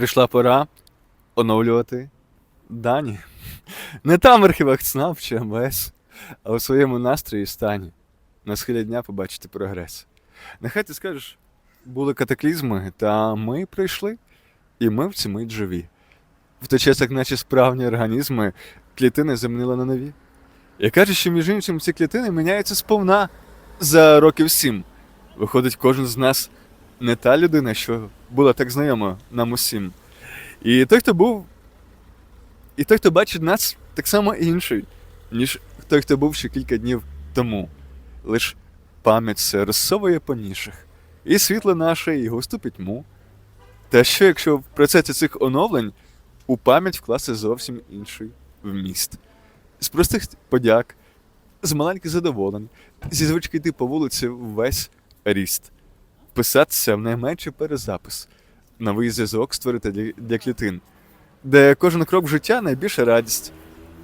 Прийшла пора оновлювати дані. Не там в архівах ЦНАП чи МВС, а у своєму настрої і стані. На схилі дня побачити прогрес. Нехай ти скажеш, були катаклізми, та ми прийшли, і ми в цій мить живі. В той час, як наші справні організми, клітини замінили на нові. Я кажу, що між іншим ці клітини міняються сповна за років сім. Виходить, кожен з нас не та людина, що була так знайома нам усім. І той, хто був, і той, хто бачить нас, так само інший, ніж той, хто був ще кілька днів тому. Лиш пам'ять все розсовує по нішах, і світло наше, і густу пітьму. Та що, якщо в процесі цих оновлень у пам'ять вкласти зовсім інший вміст? З простих подяк, з маленьких задоволень, зі звички йти по вулиці весь ріст, вписатися в найменший перезапис, новий зв'язок створити для, для клітин, де кожен крок життя найбільша радість,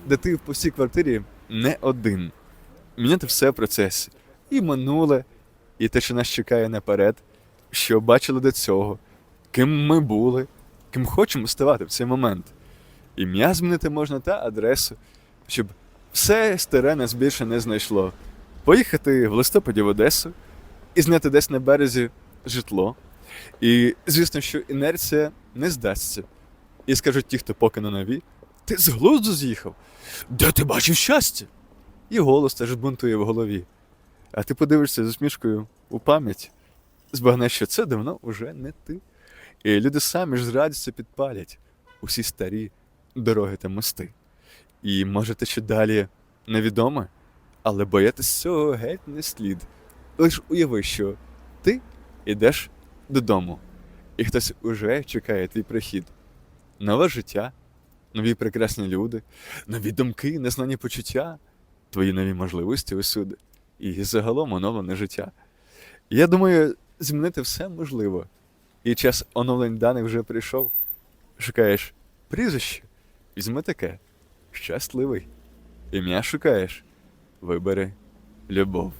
де ти в пустій квартирі не один. Міняти все в процесі. І минуле, і те, що нас чекає наперед, що бачили до цього, ким ми були, ким хочемо ставати в цей момент. Ім'я змінити можна та адресу, щоб все старе нас більше не знайшло. Поїхати в листопаді в Одесу і зняти десь на березі житло. І звісно, що інерція не здасться. І скажуть ті, хто поки на нові, ти з глузду з'їхав. Де ти бачив щастя? І голос теж бунтує в голові. А ти подивишся з усмішкою у пам'ять, збагнеш, що це давно уже не ти. І люди самі ж з радістю підпалять усі старі дороги та мости. І може те, що далі невідоме, але боятись цього геть не слід. Лиш уяви, що ти йдеш додому, і хтось уже чекає твій прихід. Нове життя, нові прекрасні люди, нові думки, незнані почуття, твої нові можливості усюди, і загалом оновлене життя. Я думаю, змінити все можливо. І час оновлень даних вже прийшов. Шукаєш прізвище, візьми таке. Щасливий. Ім'я шукаєш. Вибери любов.